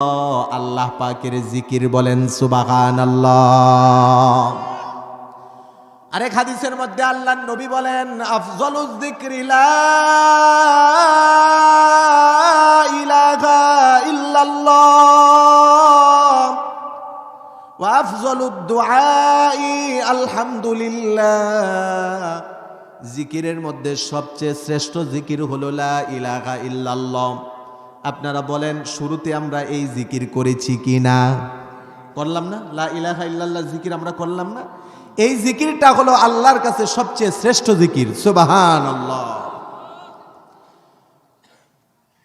আল্লাহ পাকের জিকির বলেন সুবাহান আল্লাহ আরেক হাদিসের মধ্যে আল্লাহ নবী বলেন আফজলুজ ইল্লাল্লাহ। জিকিরের মধ্যে সবচেয়ে শ্রেষ্ঠ জিকির হলো লা ইলাহা ইল্লাল্লাহ। আপনারা বলেন, শুরুতে আমরা এই জিকির করেছি কি না করলাম না? লা ইলাহা ইল্লাল্লাহ জিকির আমরা করলাম না? এই জিকিরটা হলো আল্লাহর কাছে সবচেয়ে শ্রেষ্ঠ জিকির। সুবাহান আল্লাহ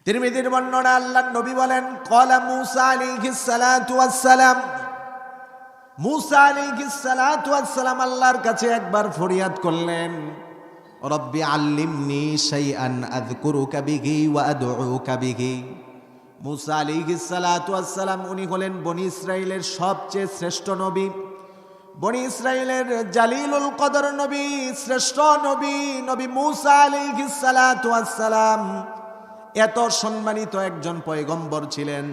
তিরমিজির বর্ণনা আল্লাহ নবী বলেন কলা মুসা আলাইহিস সালাতু ওয়াস সালাম মুসা আলাইহিস সালাতু ওয়াস সালাম আল্লাহর কাছে একবার ফরিয়াদ করলেন। রব্বি আল্লিমনি শাইআন আযকুরুকা বিহি ওয়া আদউকা বিহি। মুসা আলাইহিস সালাতু উনি হলেন বনি ইসরাইলের সবচেয়ে শ্রেষ্ঠ নবী। বনি ইসরাইলের জালিলুল কদর নবী, শ্রেষ্ঠ নবী নবী মুসা আলাইহিস সালাতু সালাম। এত সম্মানিত একজন পয়গম্বর ছিলেন,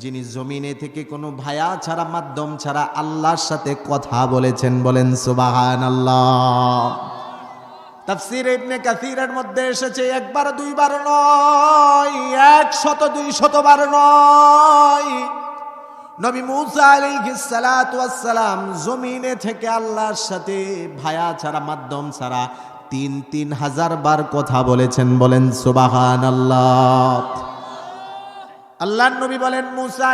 যিনি জমিনে থেকে কোনো ভায়া ছাড়া, মাধ্যম ছাড়া আল্লাহর সাথে কথা বলেছেন, বলেন সুবাহান আল্লাহ তাফসির ইবনে কাসিরের মধ্যে এসেছে, একবার, দুইবার নয় এক শত দুই শতবার নয়। নবী মুসা সালাম জমিনে থেকে আল্লাহর সাথে ভায়া ছাড়া, মাধ্যম ছাড়া তিন তিন হাজার বার কথা বলেছেন, বলেন সুবাহান আল্লাহ আল্লাহর নবী বলেন, মুসা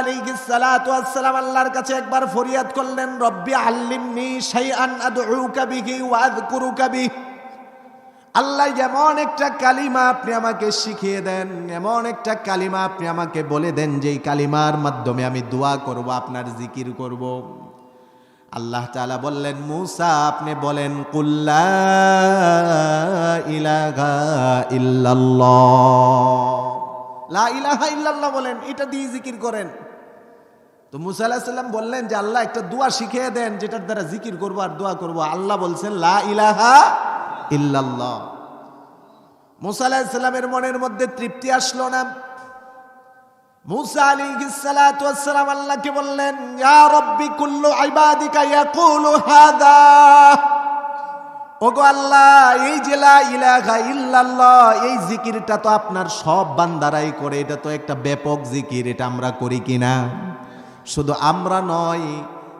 সালাম আল্লাহর কাছে একবার ফরিয়াদ করলেন, রব্বি আল্লিমনি শাইআন আদউকা বিহি ওয়া আযকুরুকা বিহি। আল্লাহ যেমন একটা কালিমা আপনি আমাকে শিখিয়ে দেন, এমন একটা কালিমা আপনি আমাকে বলে দেন যে কালিমার মাধ্যমে আমি দোয়া করব, আপনার জিকির করব। আল্লাহ তাআলা বললেন, মুসা, আপনি বলেন কুল্লা ইলাহা ইল্লাল্লাহ। ইলাহা ইল্লাল্লাহ বলেন, এটা দিয়ে জিকির করেন। তো মুসা আলাহিস সাল্লাম বললেন যে, আল্লাহ একটা দোয়া শিখিয়ে দেন, যেটার দ্বারা জিকির করব আর দোয়া করব। আল্লাহ বলছেন, লা ইলাহা ইল্লাল্লাহ। মুসা আলাহিসাল্লামের মনের মধ্যে তৃপ্তি আসলো না। মুসা ওয়াস সালাম আল্লাহকে বললেন, ইয়া রব্বি কুল্লু ইবাদিকা ইয়াকুলু হাদা। ওগো আল্লাহ, এই যে লা ইলাহা ইল্লাল্লাহ, এই জিকিরটা তো আপনার সব বান্দারাই করে, এটা তো একটা ব্যাপক জিকির, এটা আমরা করি কিনা? শুধু আমরা নয়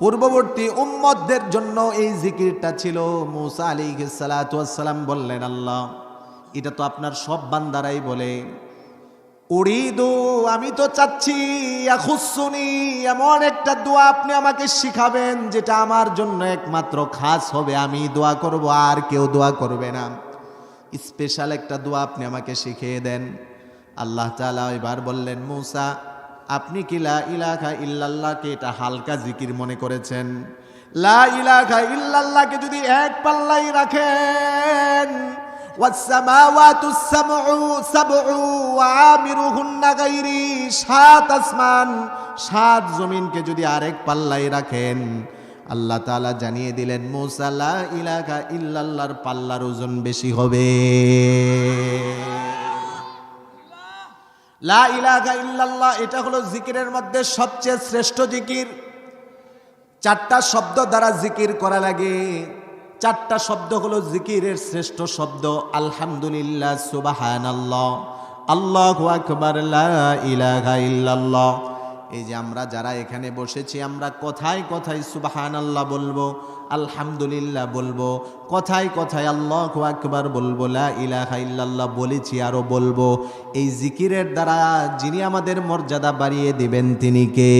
পূর্ববর্তী উম্মতদের জন্য এই জিকিরটা ছিল। মুসা আলী সালাম বললেন, আল্লাহ, এটা তো আপনার সব বান্দারাই বলে। উড়িদু আমি তো চাচ্ছি খুশুনি এমন একটা দোয়া আপনি আমাকে শিখাবেন যেটা আমার জন্য একমাত্র খাস হবে। আমি দোয়া করব, আর কেউ দোয়া করবে না। স্পেশাল একটা দোয়া আপনি আমাকে শিখিয়ে দেন। আল্লাহ তালা এবার বললেন, মৌসা আপনি কি লা ইলাহা ইল্লাল্লাহকে এটা হালকা জিকির মনে করেছেন? লা ইলাহা ইল্লাল্লাহকে যদি এক পাল্লাই রাখেন সাত আসমান, সাত জমিনকে যদি আরেক পাল্লাই রাখেন, আল্লাহ তাআলা জানিয়ে দিলেন, মুসা, লা ইলাহা ইল্লাল্লাহর পাল্লার ওজন বেশি হবে। লা ইলাহা ইল্লাল্লাহ, এটা হলো জিকিরের মধ্যে সবচেয়ে শ্রেষ্ঠ জিকির। চারটা শব্দ দ্বারা জিকির করা লাগে। চারটা শব্দ হলো জিকিরের শ্রেষ্ঠ শব্দ, আলহামদুলিল্লাহ সুবাহান আল্লাহ আকবার, লা ইলাহা ইল্লাল্লাহ। এই যে আমরা যারা এখানে বসেছি, আমরা কথায় কথায় সুবাহান আল্লাহ বলব, আলহামদুলিল্লাহ বলব, কথায় কথায় আল্লাহ আকবার বলব ইলাহা ইল্লাল্লাহ বলেছি, আরও বলব, এই জিকিরের দ্বারা যিনি আমাদের মর্যাদা বাড়িয়ে দিবেন, তিনি কে?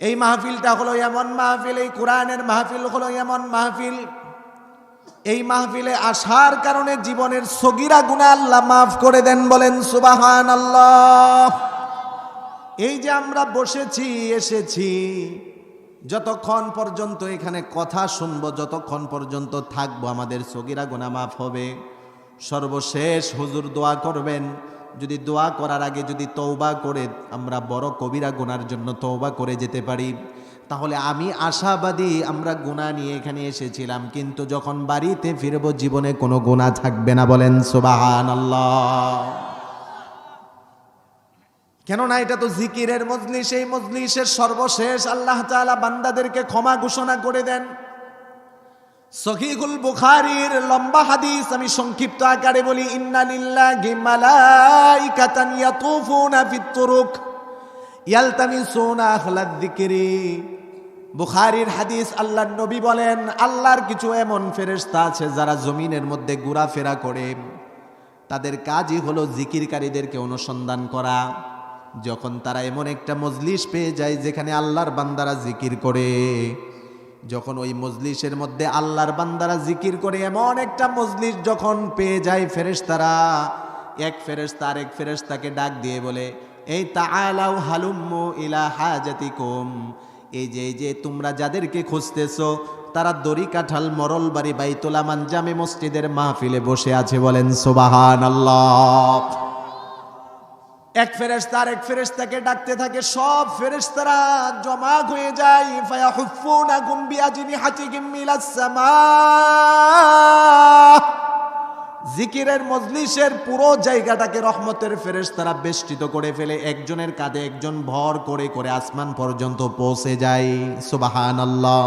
এই মাহফিলটা হলো এমন মাহফিল, এই কোরআনের মাহফিল হলো এমন মাহফিল। এই মাহফিলে আসার কারণে জীবনের সগিরা গুণা আল্লাহ মাফ করে দেন বলেন সুবাহান আল্লাহ এই যে আমরা বসেছি, এসেছি, যতক্ষণ পর্যন্ত এখানে কথা শুনব, যতক্ষণ পর্যন্ত থাকব, আমাদের সগিরা গোনা মাফ হবে। সর্বশেষ হুজুর দোয়া করবেন। যদি দোয়া করার আগে যদি তৌবা করে, আমরা বড় কবিরা গুনার জন্য তৌবা করে যেতে পারি। তাহলে আমি আশাবাদী আমরা গুণা নিয়ে এখানে এসেছিলাম, কিন্তু যখন বাড়িতে ফিরবো জীবনে কোনো গুণা থাকবে না বলেন সুবাহান আল্লাহ কেননা এটা তো জিকিরের মজলিস, এই মজলিসের সর্বশেষ আল্লাহ তাআলা বান্দাদেরকে ক্ষমা ঘোষণা করে দেন। সহিহুল বুখারীর লম্বা হাদিস আমি সংক্ষিপ্ত আকারে বলি, ইন্না লিল্লাহি মালাইকাতান ইয়াতুফুনা ফিত তুরুক, ইয়ালতামিসুনা আখলাদ যিকরি। বুখারীর হাদিস আল্লাহর নবী বলেন, আল্লাহর কিছু এমন ফেরেশতা আছে যারা জমিনের মধ্যে ঘোরাফেরা করে। তাদের কাজই হলো জিকিরকারীদেরকে অনুসন্ধান করা। যখন তারা এমন একটা মজলিস পেয়ে যায় যেখানে আল্লাহর বান্দারা জিকির করে, যখন ওই মজলিসের মধ্যে আল্লাহর বান্দারা জিকির করে, এমন একটা মজলিস যখন পেয়ে যায় ফেরেশতারা, এক ফেরেশতা আরেক ফেরেস্তাকে ডাক দিয়ে বলে, এই তাআলাউ হালুম্মু ইলা হাজাতিকুম। এই যে এই যে, তোমরা যাদেরকে খুঁজতেছো, তারা দড়ি কাঁঠাল, মরল বাড়ি, বাইতুলা মানজামে মসজিদের মাহফিলে বসে আছে বলেন সোবাহান আল্লাহ এক ফেরেশতা আর এক ফেরেশতাকে ডাকতে থাকে, সব ফেরেশতারা জমা হয়ে যায় ফায়া হুফুনা গুম্বি আজিনি হাতিকিম মিলাস সামা। জিকিরের মজলিসের পুরো জায়গাটাকে রহমতের ফেরেশতারা বেষ্টিত করে ফেলে। একজনের কাঁধে একজন ভর করে করে আসমান পর্যন্ত পৌঁছে যায়। সুবহানাল্লাহ।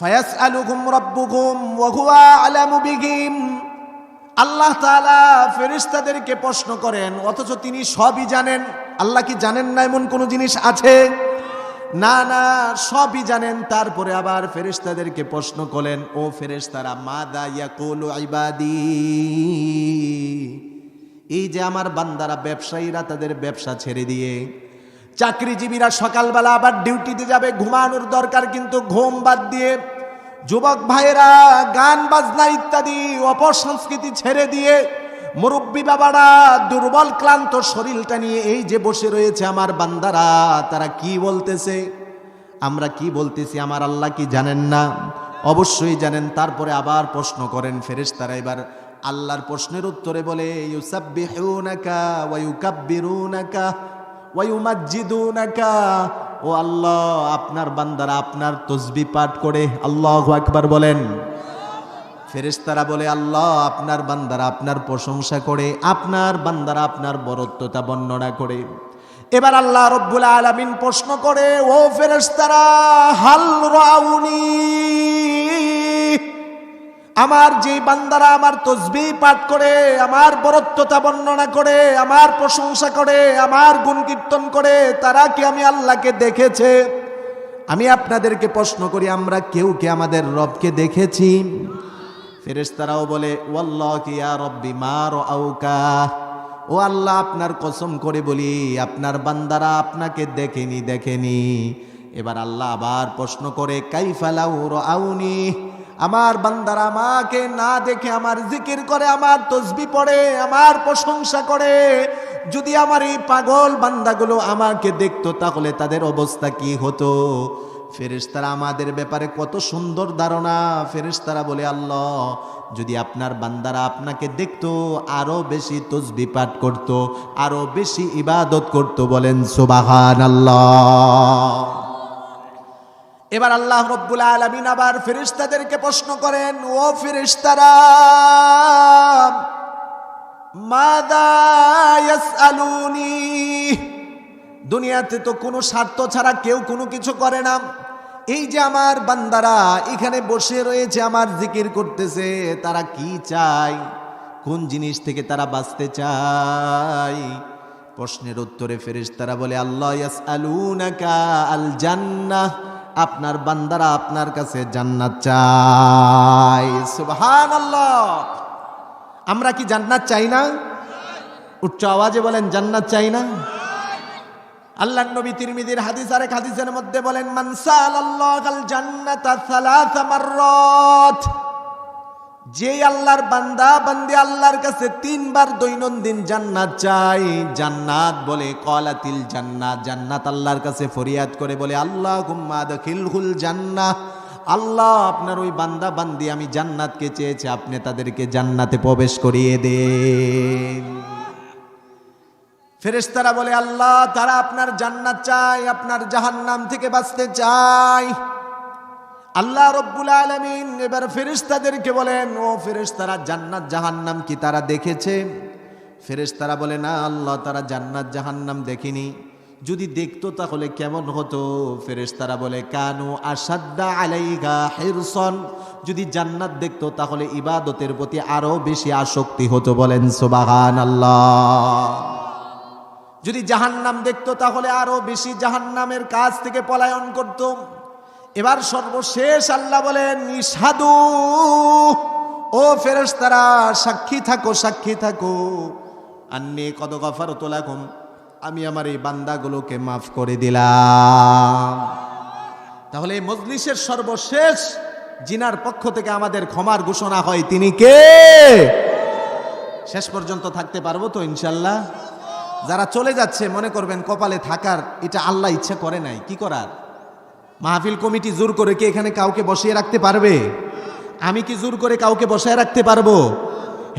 ফায়াসআলুকুম রাব্বুকুম ওয়া হুয়া আলামু বিহিম। আল্লাহ তাআলা ফেরেশতাদেরকে প্রশ্ন করেন, অথচ তিনি সবই জানেন। আল্লাহ কি জানেন না এমন কোনো জিনিস আছে? না না, সবই জানেন। তারপরে আবার ফেরেশতাদেরকে প্রশ্ন করলেন, ও ফেরেশতারা, মাদা ইয়াকুলু ইবাদি? এই যে আমার বান্দারা, ব্যবসায়ীরা তাদের ব্যবসা ছেড়ে দিয়ে, চাকরিজীবীরা সকালবেলা আবার ডিউটিতে যাবে, ঘুমানোর দরকার কিন্তু ঘুম বাদ দিয়ে, যুবক ভাইয়েরা, গান বাজনা ইত্যাদি, অপসংস্কৃতি ছেড়ে দিয়ে মুরব্বী বাবারা, দুর্বল, ক্লান্ত শরীরটা নিয়ে এই যে বসে রয়েছে আমার বান্দারা, তারা কি বলতেছে? আমরা কি বলতেছি আমার আল্লাহ কি জানেন না? অবশ্যই জানেন, তারপরে আবার প্রশ্ন করেন ফেরেস তারা এবার আল্লাহর প্রশ্নের উত্তরে বলে ও আল্লাহ, আপনার বান্দারা আপনার তসবি পাঠ করে আল্লাহু আকবার বলেন। ফেরেশতারা বলে, আল্লাহ, আপনার বান্দারা আপনার প্রশংসা করে, আপনার বান্দারা আপনার বরত্বতা বর্ণনা করে। এবার আল্লাহ রব্বুল আলামিন প্রশ্ন করে, ও ফেরেস্তারা হাল রাউনি? আমার যে বান্দারা আমার তসবি পাঠ করে, আমার বরত্বতা বর্ণনা করে, আমার প্রশংসা করে, আমার গুণ কীর্তন করে, তারা কি আমি আল্লাহকে দেখেছে? আমি আপনাদেরকে প্রশ্ন করি, আমরা কেউ কে আমাদের রবকে দেখেছি? ফেরেশতারাও বলে ও আল্লাহ, আপনার কসম করে বলি, আপনার বান্দারা আপনাকে দেখেনি দেখেনি। এবার আল্লাহ আবার প্রশ্ন করে কাইফালাউ আউনি আমার বান্দারা আমাকে না দেখে আমার জিকির করে, আমার তসবি পড়ে, আমার প্রশংসা করে। যদি আমার এই পাগল বান্দাগুলো আমাকে দেখতো, তাহলে তাদের অবস্থা কি হতো? ফেরেশতারা আমাদের ব্যাপারে কত সুন্দর ধারণা। ফেরেশতারা বলে, আল্লাহ, যদি আপনার বান্দারা আপনাকে দেখতো, আরও বেশি তসবি পাঠ করত, আরও বেশি ইবাদত করত, বলেন সুবাহান আল্লাহ এবার আল্লাহ রব্বুল আলমিন আবার ফেরিস্তাদেরকে প্রশ্ন করেন, ও ফেরিস্তারা মাদা ইয়াসআলুনি? দুনিয়াতে তো কোনো স্বার্থ ছাড়া কেউ কোনো কিছু করে না। এই যে আমার বান্দারা এখানে বসে রয়েছে, আমার জিকির করতেছে, তারা কি চায়? কোন জিনিস থেকে তারা বাঁচতে চায়? প্রশ্নের উত্তরে ফেরেশতারা বলে, আল্লাহ আল জান্নাহ আপনার বান্দারা আপনার কাছে জান্নাত চাই সুবহানাল্লাহ। আমরা কি জান্নাত চাই না? উচ্চ আওয়াজে বলেন, জান্নাত চাই না? আল্লাহ নবী তিরমিজির হাদিস আরেক হাদিসের মধ্যে বলেন, মান সালাল্লাহাল জান্নাতা মাররাত। যে আল্লাহর বান্দা, বান্দি আল্লাহর কাছে তিনবার দৈনন্দিন জান্নাত চাই জান্নাত বলে, কলাতিল জান্নাত। জান্নাত আল্লাহর কাছে ফরিয়াদ করে বলে আল্লাহ গুম্মা দখিলহুল জান্নাহ আল্লাহ, আপনার ওই বান্দা, বান্দি আমি জান্নাতকে চেয়েছি, আপনি তাদেরকে জান্নাতে প্রবেশ করিয়ে দেন। ফেরেশতারা বলে, আল্লাহ, তারা আপনার জান্নাত চায়, আপনার জাহান্নাম থেকে বাঁচতে চায়। আল্লাহ রব্বুল আলমিন এবার ফেরেশতাদেরকে বলেন, ও ফেরেশতারা, জান্নাত জাহান্নাম কি তারা দেখেছে? ফেরেশতারা বলে, না, আল্লাহ, তারা জান্নাত জাহান্নাম দেখেনি। যদি দেখতো তাহলে কেমন হতো? ফেরেশতারা বলে, কানু আসাদ্দা আলাইগা হিরসন। যদি জান্নাত দেখতো তাহলে ইবাদতের প্রতি আরও বেশি আসক্তি হতো। বলেন সোবাহান আল্লাহ যদি জাহান্নাম দেখতো, তাহলে আরও বেশি জাহান্নামের কাজ থেকে পলায়ন করত। এবার সর্বশেষ আল্লাহ বলেন ইসাদু ও ফেরেশতারা, সাক্ষী থাকো সাক্ষী থাকো। আন্নি কদ গফার তোলাকুম আমি আমার এই বান্দাগুলোকে মাফ করে দিলাম। তাহলে এই মজলিসের সর্বশেষ জিনার পক্ষ থেকে আমাদের ক্ষমার ঘোষণা হয়, তিনি কে? শেষ পর্যন্ত থাকতে পারব তো, ইনশাল্লাহ? যারা চলে যাচ্ছে, মনে করবেন কপালে থাকার এটা আল্লাহ ইচ্ছা করে নাই। কি করার? মাহফিল কমিটি জোর করে কি এখানে কাউকে বসিয়ে রাখতে পারবে? আমি কি জোর করে কাউকে বসায় রাখতে পারব?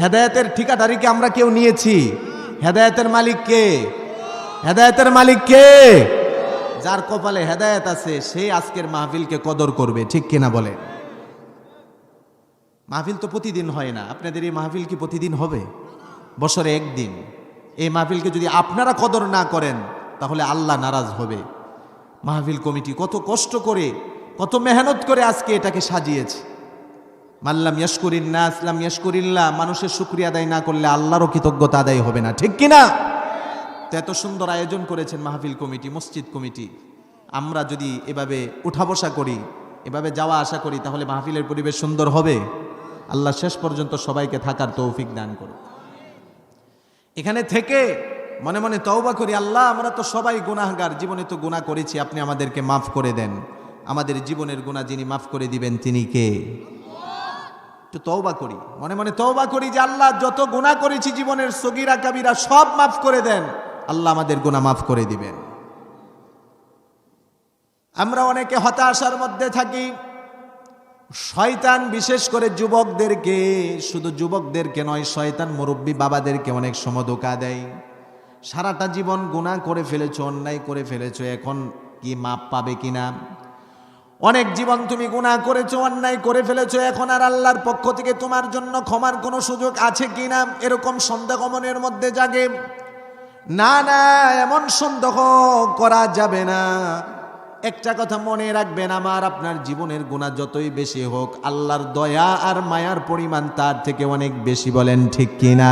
হেদায়েতের ঠিকাদারিকে আমরা কেউ নিয়েছি? হেদায়েতের মালিক কে? হেদায়েতের মালিক কে? যার কপালে হেদায়ত আছে, সে আজকের মাহফিলকে কদর করবে, ঠিক কিনা বলে মাহফিল তো প্রতিদিন হয় না। আপনাদের এই মাহফিল কি প্রতিদিন হবে? বছরে একদিন। এই মাহফিলকে যদি আপনারা কদর না করেন, তাহলে আল্লাহ নারাজ হবে। মাহফিল কমিটি কত কষ্ট করে, কত মেহনত করে আজকে এটাকে সাজিয়েছে। মাল্লাম ইয়াসকুরিন্না আসলাম ইয়াসকুরিল্লাহ মানুষের শুক্রিয়া আদায় না করলে আল্লাহরও কৃতজ্ঞতা আদায় হবে না। ঠিক কিনা? তো এত সুন্দর আয়োজন করেছেন মাহফিল কমিটি, মসজিদ কমিটি। আমরা যদি এভাবে উঠা বসা করি, এভাবে যাওয়া আসা করি, তাহলে মাহফিলের পরিবেশ সুন্দর হবে। আল্লাহ শেষ পর্যন্ত সবাইকে থাকার তৌফিক দান করুন এখানে থেকে মনে মনে তওবা করি, আল্লাহ, আমরা তো সবাই গুনাহগার, জীবনে তো গুণা করেছি, আপনি আমাদেরকে মাফ করে দেন। আমাদের জীবনের গুনাহ যিনি মাফ করে দিবেন, তিনি কে? একটু তওবা করি। মনে মনে তওবা করি যে, আল্লাহ, যত গুনাহ করেছি জীবনের সগিরা, কাবিরা, সব মাফ করে দেন, আল্লাহ আমাদের গুনাহ মাফ করে দিবেন। আমরা অনেকে হতাশার মধ্যে থাকি শয়তান, বিশেষ করে যুবকদেরকে, শুধু যুবকদেরকে নয়, শয়তান মুরব্বী বাবাদেরকে অনেক সময় ধোকা দেয়। সারাটা জীবন গুণা করে ফেলেছো, অন্যায় করে ফেলেছো, এখন কি মাপ পাবে কিনা অনেক জীবন তুমি গুণা করেছ, অন্যায় করে ফেলেছো, এখন আর আল্লাহর পক্ষ থেকে তোমার জন্য ক্ষমার কোনো সুযোগ আছে কিনা এরকম সন্দেহ মনের মধ্যে জাগে। না না, এমন সন্দেহ করা যাবে না। একটা কথা মনে রাখবেন, আমার আপনার জীবনের গুণা যতই বেশি হোক, আল্লাহর দয়া আর মায়ার পরিমাণ তার থেকে অনেক বেশি বলেন ঠিক কিনা?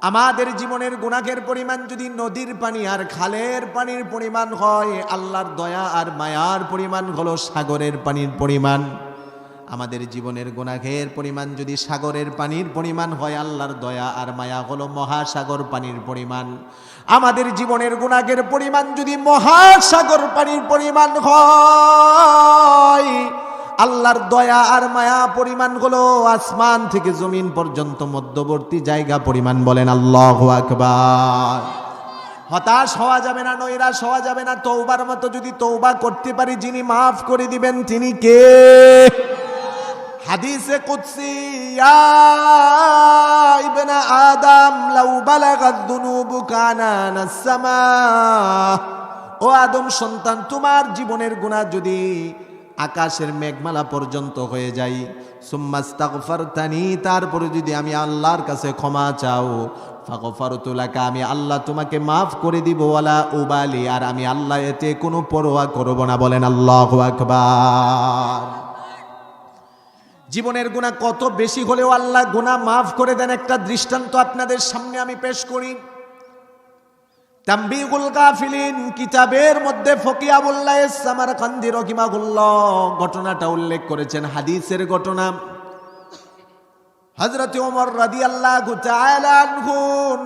আমাদের জীবনের গুণাকের পরিমাণ যদি নদীর পানি আর খালের পানির পরিমাণ হয়, আল্লাহর দয়া আর মায়ার পরিমাণ হলো সাগরের পানির পরিমাণ। আমাদের জীবনের গুণাখের পরিমাণ যদি সাগরের পানির পরিমাণ হয়, আল্লাহর দয়া আর মায়া হলো মহাসাগর পানির পরিমাণ। আমাদের জীবনের গুণাগের পরিমাণ যদি মহাসাগর পানির পরিমাণ হয়, আল্লাহর দয়া আর মায়া পরিমাণ হলো আসমান থেকে জমিন পর্যন্ত মধ্যবর্তী জায়গা পরিমাণ বলেন আল্লাহ আকবার। হতাশ হওয়া যাবে না, নৈরাশ হওয়া যাবে না তৌবার মতো যদি তৌবা করতে পারি, যিনি মাফ করে দিবেন, তিনি কে? হাদিসে ইয়া ইবনা আদম, লাউ বালাগাত দুনুবুকা আনানাস সামা ও আদম সন্তান, তোমার জীবনের গুনাহ যদি আকাশের মেঘমালা পর্যন্ত হয়ে যাই সুম্মাস্তাগফারতানি তারপরে যদি আমি আল্লাহর কাছে ক্ষমা চাও ফাগফারতুলাকা আমি আল্লাহ তোমাকে মাফ করে দিব, ওয়ালা উবালি, আর আমি আল্লাহ এতে কোনো পরোয়া করব না, বলেন আল্লাহু আকবার। জীবনের গুণা কত বেশি হলেও আল্লাহ গুণা মাফ করে দেন একটা দৃষ্টান্ত আপনাদের সামনে আমি পেশ করি। তাম্বিগুল গাফিলিন কিতাবের মধ্যে ফকিয়াবুল্লাহ সামারকান্দি রহিমাহুল্লাহ ঘটনাটা উল্লেখ করেছেন, হাদিসের ঘটনা। হজরত ওমর তাআলা আনহু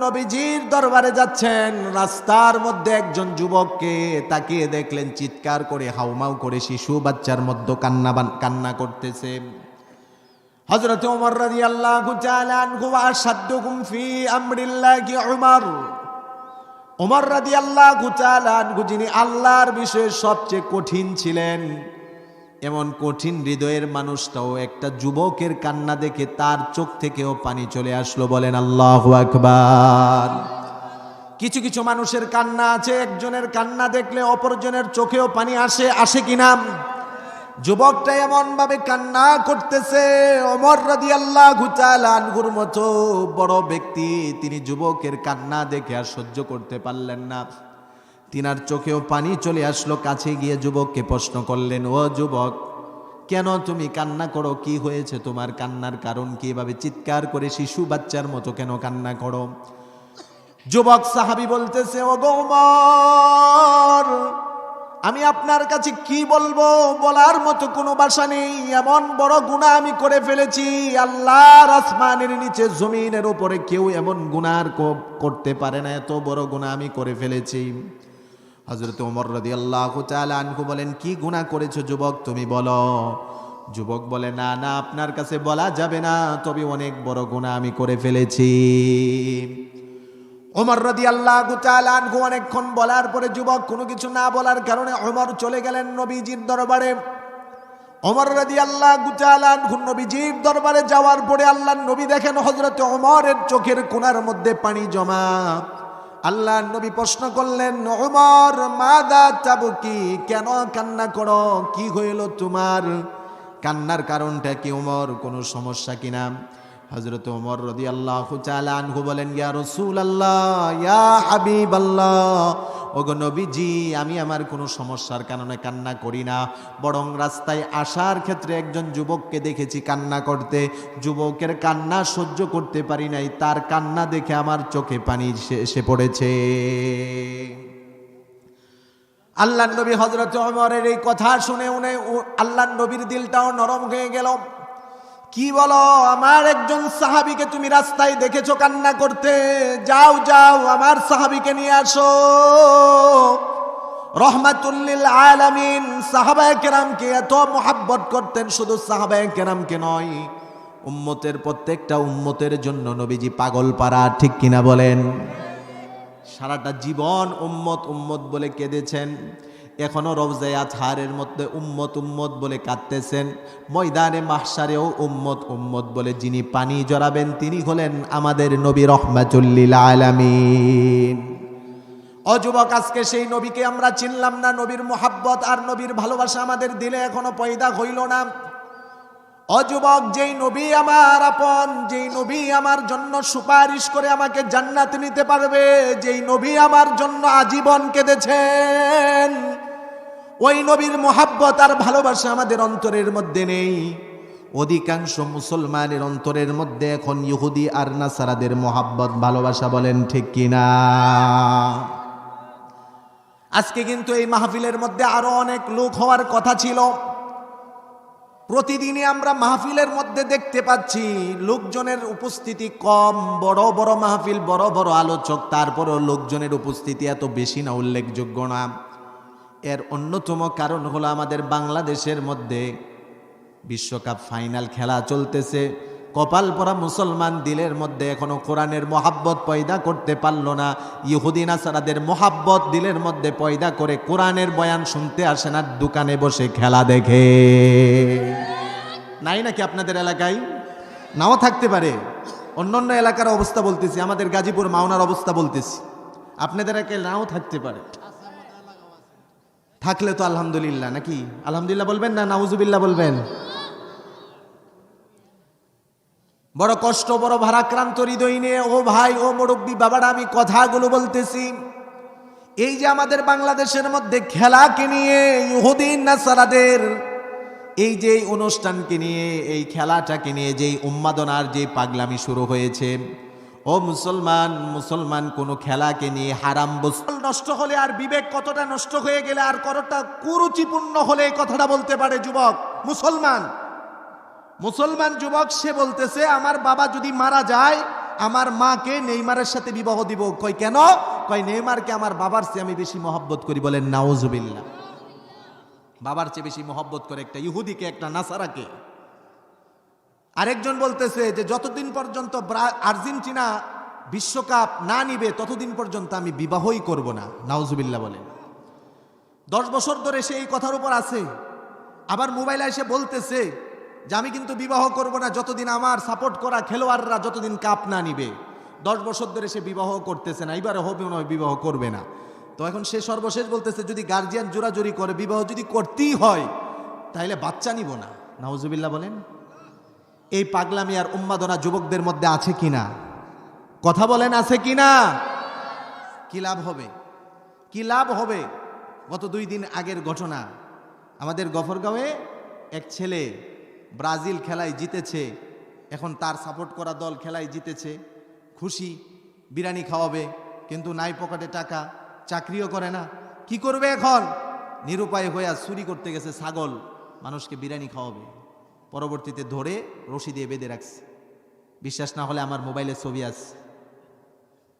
নবীজির দরবারে যাচ্ছেন, রাস্তার মধ্যে একজন যুবককে তাকিয়ে দেখলেন, চিৎকার করে হাউমাউ করে শিশু বাচ্চার মধ্যে কান্না কান্না করতেছে। হযরত ওমর রাদিয়াল্লাহু তাআলা আনহু ওয়া আশাদ্দুকুম ফি আমরিল্লাহি উমর। ওমর রাদিয়াল্লাহু তাআলা আনহু, যিনি আল্লাহর বিষয়ে সবচেয়ে কঠিন ছিলেন, এমন কঠিন হৃদয়ের মানুষটাও একটা যুবকের কান্না দেখে তার চোখ থেকেও পানি চলে আসলো, বলেন আল্লাহ আকবার। কিছু কিছু মানুষের কান্না আছে, একজনের কান্না দেখলে অপরজনের চোখেও পানি আসে আসে কিনা যুবকটা এমন ভাবে কান্না করতেছে অমর রাদি আল্লাহ আনগুর মতো বড় ব্যক্তি, তিনি যুবকের কান্না দেখে আর সহ্য করতে পারলেন না। তিনার চোখেও পানি চলে আসলো, কাছে গিয়ে যুবককে প্রশ্ন করলেন, ও যুবক, কেন তুমি কান্না করো? কি হয়েছে তোমার কান্নার কারণ? কি এভাবে চিৎকার করে শিশু বাচ্চার মতো কেন কান্না করো? যুবক সাহাবি বলতেছে ও গৌমর আমি আপনার কাছে কি বলব? বলার মতো কোনো বাসা নেই। এমন বড় গুণা আমি করে ফেলেছি। আল্লাহর আসমানের নিচে জমিনের উপরে কেউ এমন গুনার করতে পারে না। এত বড় গুণা আমি করে ফেলেছি। হজরত ওমর রদি আল্লাহ আনকু বলেন, কি গুণা করেছ যুবক? তুমি বলো। যুবক বলে, না না, আপনার কাছে বলা যাবে না। তবে অনেক বড় গুণা আমি করে ফেলেছি। ওমর রদি আল্লাহ আনহু অনেকক্ষণ বলার পরে যুবক কোনো কিছু না বলার কারণে ওমর চলে গেলেন নবীজির দরবারে। ওমর রদি আল্লাহ আনহু নবীজির দরবারে যাওয়ার পরে আল্লাহ নবী দেখেন হজরত ওমরের চোখের কোনার মধ্যে পানি জমা। আল্লাহ নবী প্রশ্ন করলেন, ওমর, মাদা চাবুকি কেন কান্না করো? কি হইল তোমার? কান্নার কারণটা কি, ওমর? কোনো সমস্যা কিনা হজরত ওমর রদি আল্লাহ আনহু বলেন, ইয়া রসুল আল্লাহ ইয়া হাবিব আল্লাহ ওগো নবীজি, আমি আমার কোনো সমস্যার কারণে কান্না করি না। বরং রাস্তায় আসার ক্ষেত্রে একজন যুবককে দেখেছি কান্না করতে। যুবকের কান্না সহ্য করতে পারি নাই, তার কান্না দেখে আমার চোখে পানি এসে পড়েছে। আল্লাহ নবী হজরত ওমরের এই কথা শুনে উনি আল্লাহ নবীর দিলটাও নরম হয়ে গেল। কি বলো? আমার একজন সাহাবিকে তুমি রাস্তায় দেখেছ কান্না করতে। যাও যাও, আমার সাহাবিকে নিয়ে আসো। রহমাতুল্লিল আলামিন সাহাবায়ে কেরামকে এত মোহাব্বত করতেন, শুধু সাহাবায়ে কেরামকে নয়, উম্মতের প্রত্যেকটা উম্মতের জন্য নবীজি পাগল পাড়া, ঠিক কিনা বলেন? সারাটা জীবন উম্মত উম্মত বলে কেঁদেছেন। এখনও রওজায় হারের মধ্যে উম্মত উম্মত বলে কাঁদতেছেন। ময়দানে মাহসারেও উম্মত উম্মত বলে যিনি পানি জড়াবেন, তিনি হলেন আমাদের নবী রহমাতুল্লিল আলামিন। অযুবক আজকে সেই নবীকে আমরা চিনলাম না। নবীর মোহাব্বত আর নবীর ভালোবাসা আমাদের দিলে এখনও পয়দা হইল না। অযুবক, যেই নবী আমার আপন, যেই নবী আমার জন্য সুপারিশ করে আমাকে জান্নাত নিতে পারবে, যেই নবী আমার জন্য আজীবন কেঁদেছেন। ওই নবীর মোহাব্বত আর ভালোবাসা আমাদের অন্তরের মধ্যে নেই। অধিকাংশ মুসলমানের অন্তরের মধ্যে এখন ইহুদি আর নাসারাদের মোহাব্বত, ভালোবাসা বলেন ঠিক কিনা আজকে কিন্তু এই মাহফিলের মধ্যে আরও অনেক লোক হওয়ার কথা ছিল। প্রতিদিনই আমরা মাহফিলের মধ্যে দেখতে পাচ্ছি লোকজনের উপস্থিতি কম, বড় বড় মাহফিল, বড় বড় আলোচক, তারপরও লোকজনের উপস্থিতি এত বেশি না, উল্লেখযোগ্য না। এর অন্যতম কারণ হলো আমাদের বাংলাদেশের মধ্যে বিশ্বকাপ ফাইনাল খেলা চলতেছে। কপাল পরা মুসলমান দিলের মধ্যে এখনও কোরআনের মহাব্বত পয়দা করতে পারল না। ইহুদিন আসারাদের মহাব্বত দিলের মধ্যে পয়দা করে কোরআনের বয়ান শুনতে আসে না, দোকানে বসে খেলা দেখে। নাই নাকি আপনাদের এলাকায়? নাও থাকতে পারে। অন্য অন্য এলাকার অবস্থা বলতেছি, আমাদের গাজীপুর মাওনার অবস্থা বলতেছি। আপনাদের এলাকায় নাও থাকতে পারে। থাকলে তো আলহামদুলিল্লাহ, নাকি? আলহামদুলিল্লাহ বলবেন না, নাউজুবিল্লাহ বলবেন? বড় কষ্ট, বড় ভারাক্রান্ত হৃদয় নিয়ে, ও ভাই, ও মুরব্বী, বাবারা, আমি কথাগুলো বলতেছি। এই যে আমাদের বাংলাদেশের মধ্যে খেলাকে নিয়ে ইহুদিন নাসারাদের, এই যে অনুষ্ঠানকে নিয়ে, এই খেলাটাকে নিয়ে, যেই উন্মাদনার যে পাগলামি শুরু হয়েছে, ও মুসলমান মুসলমান, কোন খেলাকে নিয়ে হারাম বস্তু নষ্ট হলে আর বিবেক কতটা নষ্ট হয়ে গেলে, আর কতটা কুরুচিপূর্ণ হলে কথাটা বলতে পারে যুবক, মুসলমান। মুসলমান যুবক, সে বলতেছে, আমার বাবা যদি মারা যায়, আমার মাকে নেইমারের সাথে বিবাহ দিব। কই কেন? কই নেইমারকে আমার বাবার চেয়ে আমি বেশি মহব্বত করি। বলেন নাওজুবিল্লা বাবার চেয়ে বেশি মহব্বত করে একটা ইহুদিকে, একটা নাসারাকে। আরেকজন বলতেছে যে, যতদিন পর্যন্ত আর্জেন্টিনা বিশ্বকাপ না নিবে, ততদিন পর্যন্ত আমি বিবাহই করব না। নাউজুবিল্লাহ বলেন। দশ বছর ধরে সে এই কথার উপর আছে। আবার মোবাইলে এসে বলতেছে যে আমি কিন্তু বিবাহ করব না, যতদিন আমার সাপোর্ট করা খেলোয়াড়রা যতদিন কাপ না নিবে। দশ বছর ধরে সে বিবাহ করতেছে না, এবারে হবে না বিবাহ করবে না। তো এখন সে সর্বশেষ বলতেছে, যদি গার্জিয়ান জোরাজুরি করে, বিবাহ যদি করতেই হয় তাহলে বাচ্চা নিব না। নাউজুবিল্লাহ বলেন, এই পাগলামি আর উন্মাদনা যুবকদের মধ্যে আছে কি না কথা বলেন, আছে কিনা? কি লাভ হবে? কি লাভ হবে? গত দুই দিন আগের ঘটনা। আমাদের গফরগাঁওয়ে এক ছেলে ব্রাজিল খেলায় জিতেছে, এখন তার সাপোর্ট করা দল খেলায় জিতেছে, খুশি, বিরিয়ানি খাওয়াবে, কিন্তু নাই পকেটে টাকা, চাকরিও করে না। কি করবে এখন? নিরুপায় হইয়া চুরি করতে গেছে ছাগল, মানুষকে বিরিয়ানি খাওয়াবে। পরবর্তীতে ধরে রশি দিয়ে বেঁধে রাখছে। বিশ্বাস না হলে আমার মোবাইলে ছবি আছে।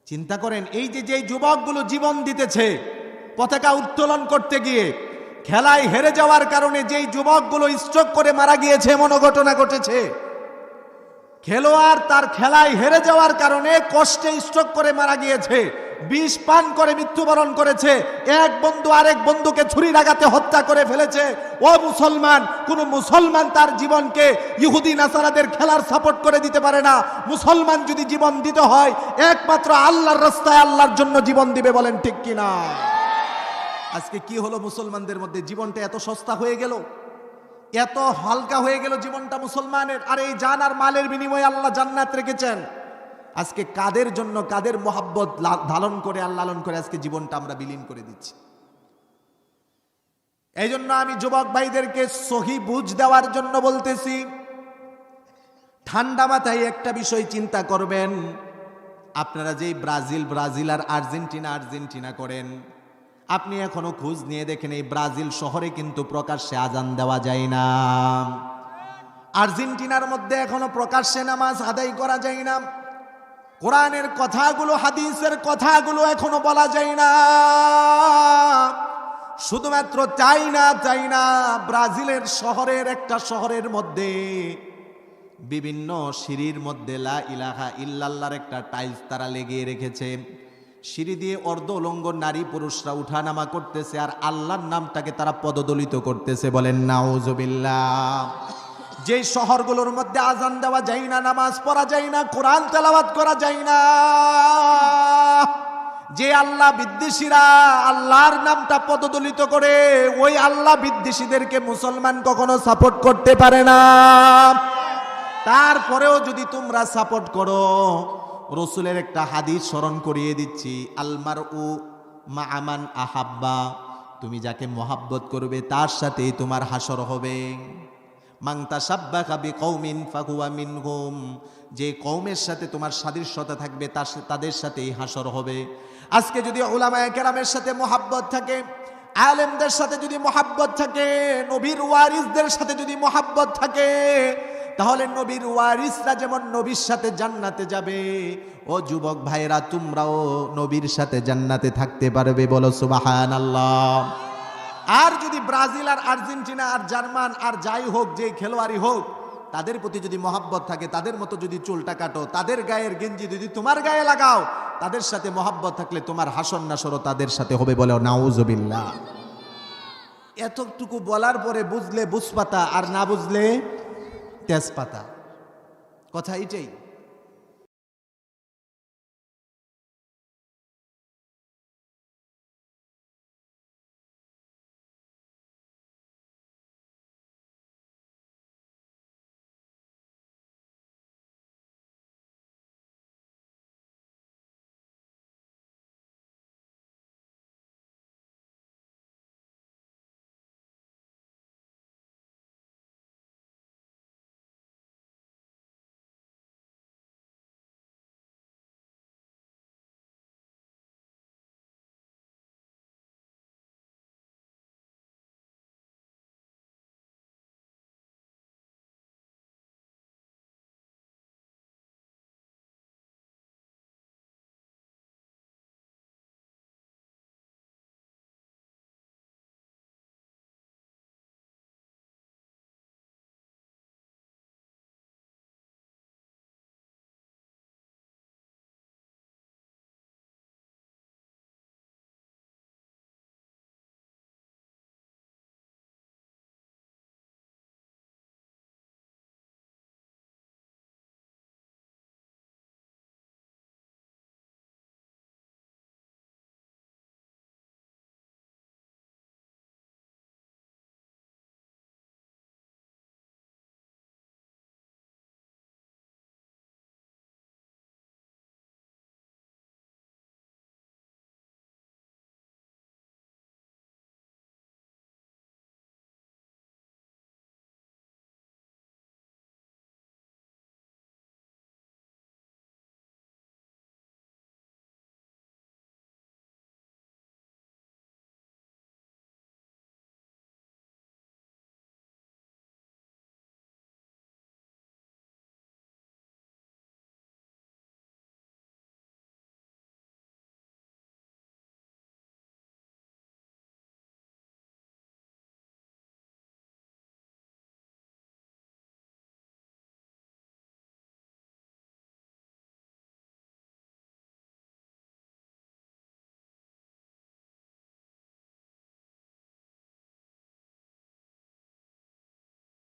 চিন্তা করেন, এই যে যে যুবকগুলো জীবন দিতেছে, পতাকা উত্তোলন করতে গিয়ে খেলায় হেরে যাওয়ার কারণে যেই যুবকগুলো স্ট্রোক করে মারা গিয়েছে, এমন ঘটনা ঘটেছে। খেলোয়াড় তার খেলায় হেরে যাওয়ার কারণে কষ্টে স্ট্রোক করে মারা গিয়েছে। বিষ পান করে মৃত্যুবরণ করেছে। এক বন্ধু আরেক বন্ধুকে ছুরি আঘাতে হত্যা করে ফেলেছে। ও মুসলমান, কোন মুসলমান তার জীবনকে ইহুদি নাসারাদের খেলার সাপোর্ট করে দিতে পারে না। মুসলমান যদি জীবন দিতে হয়, একমাত্র আল্লাহর রাস্তায় আল্লাহর জন্য জীবন দিবে বলেন ঠিক কিনা? আজকে কি হলো মুসলমানদের মধ্যে? জীবনটা এত সস্তা হয়ে গেল, এত হালকা হয়ে গেল জীবনটা মুসলমানের। আর এই জান আর মালের বিনিময়ে আল্লাহ জান্নাত রেখেছেন। আজকে কাদের জন্য, কাদের মোহাব্বত ধারণ করে আল্লাহ লালন করে আজকে জীবনটা আমরা বিলীন করে দিচ্ছি? এই জন্য আমি যুবক ভাইদেরকে সহি বুঝ দেওয়ার জন্য বলতেছি, ঠান্ডা মাথায় একটা বিষয় চিন্তা করবেন। আপনারা যেই ব্রাজিল ব্রাজিল আর আর্জেন্টিনা আর্জেন্টিনা করেন আপনি এখনও খোঁজ নিয়ে দেখেন এই ব্রাজিল শহরে কিন্তু প্রকাশ্যে আজান দেওয়া যায় না। আর্জেন্টিনার মধ্যে এখনও প্রকাশ্যে নামাজ আদায় করা যায় না। কোরআনের কথাগুলো, হাদিসের কথাগুলো এখনও বলা যায় না। শুধুমাত্র চাই না চাই না, ব্রাজিলের শহরের একটা শহরের মধ্যে, বিভিন্ন সিঁড়ির মধ্যে লা ইলাহা ইল্লাল্লাহর একটা টাইলস তারা লেগে রেখেছে। সিঁড়ি দিয়ে অর্ধ উলঙ্গ নারী পুরুষরা উঠানামা করতেছে আর আল্লাহর নামটাকে তারা পদদলিত করতেছে বলেন, নাউজুবিল্লাহ। যে শহরগুলোর মধ্যে আজান দেওয়া যায় না, নামাজ পড়া যায় না, কোরআন তেলাওয়াত করা যায় না, যে আল্লাহ বিদ্বেষীরা আল্লাহর নামটা পদদলিত করে, ওই আল্লাহ বিদ্বেষীদেরকে মুসলমান কখনো সাপোর্ট করতে পারে না। তারপরেও যদি তোমরা সাপোর্ট করো রসুলের একটা হাদিস স্মরণ করিয়ে দিচ্ছি। আলমার উ মা আমান আহাব্বা। তুমি যাকে মহাব্বত করবে, তার সাথেই তোমার হাসর হবে। মাংতা সাব্বা খাবি কৌমিন ফাকুয়া মিনহুম। যে কৌমের সাথে তোমার সাদৃশ্যতা থাকবে, তার তাদের সাথেই হাসর হবে। আজকে যদি ওলামায় কেরামের সাথে মহাব্বত থাকে, আলেমদের সাথে যদি মহাব্বত থাকে, নবীর ওয়ারিসদের সাথে যদি মহাব্বত থাকে তাহলে নবীর ওয়ারিসরা যেমন নবীর সাথে জান্নাতে যাবে, ও যুবক ভাইরা তোমরাও নবীর সাথে জান্নাতে থাকতে পারবে বলো সুবাহান আল্লাহ আর যদি ব্রাজিল আর আর্জেন্টিনা আর জার্মান আর যাই হোক, যে খেলোয়াড়ই হোক, তাদের প্রতি যদি মহাব্বত থাকে, তাদের মতো যদি চুলটা কাটো, তাদের গায়ের গেঞ্জি যদি তোমার গায়ে লাগাও, তাদের সাথে মহাব্বত থাকলে তোমার হাসন নাসরও তাদের সাথে হবে বলে নাউজবিল্লাহ। এতটুকু বলার পরে বুঝলে বুঝপাতা, আর না বুঝলে তেজপাতা। কথা এটাই।